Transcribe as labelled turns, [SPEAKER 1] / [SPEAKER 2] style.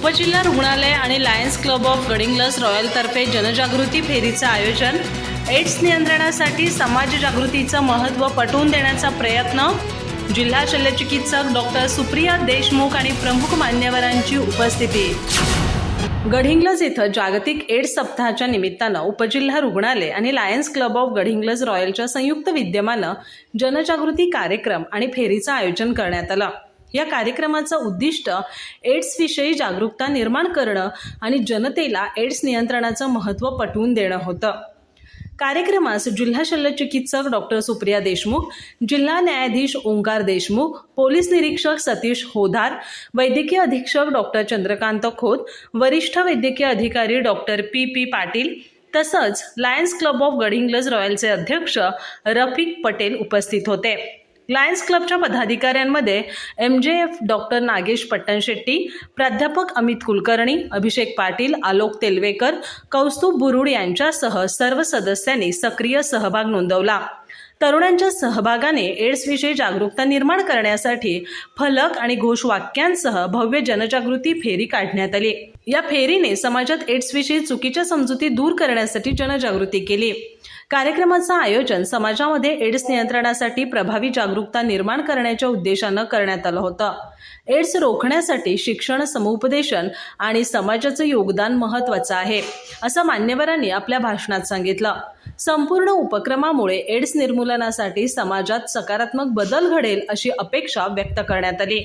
[SPEAKER 1] उपजिल्हा रुग्णालय आणि लायन्स क्लब ऑफ गडिंग्लस रॉयलतर्फे जनजागृती फेरीचं आयोजन. एड्स नियंत्रणासाठी समाज जागृतीचं महत्त्व पटवून देण्याचा प्रयत्न. जिल्हा शल्यचिकित्सक डॉक्टर सुप्रिया देशमुख आणि प्रमुख मान्यवरांची उपस्थिती. गडहिंग्लज इथं जागतिक एड्स सप्ताहाच्या निमित्तानं उपजिल्हा रुग्णालय आणि लायन्स क्लब ऑफ गडहिंग्लज रॉयलच्या संयुक्त विद्यमानं जनजागृती कार्यक्रम आणि फेरीचं आयोजन करण्यात आलं. या कार्यक्रमाचं उद्दिष्ट एड्सविषयी जागरूकता निर्माण करणं आणि जनतेला एड्स नियंत्रणाचं महत्त्व पटवून देणं होतं. कार्यक्रमास जिल्हा शल्यचिकित्सक डॉक्टर सुप्रिया देशमुख जिल्हा न्यायाधीश ओंकार देशमुख पोलीस निरीक्षक सतीश होधार वैद्यकीय अधीक्षक डॉक्टर चंद्रकांत खोत वरिष्ठ वैद्यकीय अधिकारी डॉक्टर पी पी पाटील तसंच लायन्स क्लब ऑफ गडिंग्लज रॉयलचे अध्यक्ष रफिक पटेल उपस्थित होते. लायन्स क्लबच्या पदाधिकाऱ्यांमध्ये M J F doctor Nagesh Pattanshetti प्राध्यापक अमित कुलकर्णी अभिषेक पाटील आलोक तेलवेकर कौस्तुभ बुरुड यांच्यासह सर्व सदस्यांनी सक्रिय सहभाग नोंदवला. तरुणांच्या सहभागाने एड्सविषयी जागरूकता निर्माण करण्यासाठी फलक आणि घोषवाक्यांसह भव्य जनजागृती फेरी काढण्यात आली. या फेरीने समाजात एड्सविषयी चुकीच्या समजुती दूर करण्यासाठी जनजागृती केली. कार्यक्रमाचं आयोजन समाजामध्ये एड्स नियंत्रणासाठी प्रभावी जागरूकता निर्माण करण्याच्या उद्देशानं करण्यात आलं होतं. एड्स रोखण्यासाठी शिक्षण समुपदेशन आणि समाजाचं योगदान महत्त्वाचं आहे असं मान्यवरांनी आपल्या भाषणात सांगितलं. संपूर्ण उपक्रमामुळे एड्स निर्मूलनासाठी समाजात सकारात्मक बदल घडेल अशी अपेक्षा व्यक्त करण्यात आली.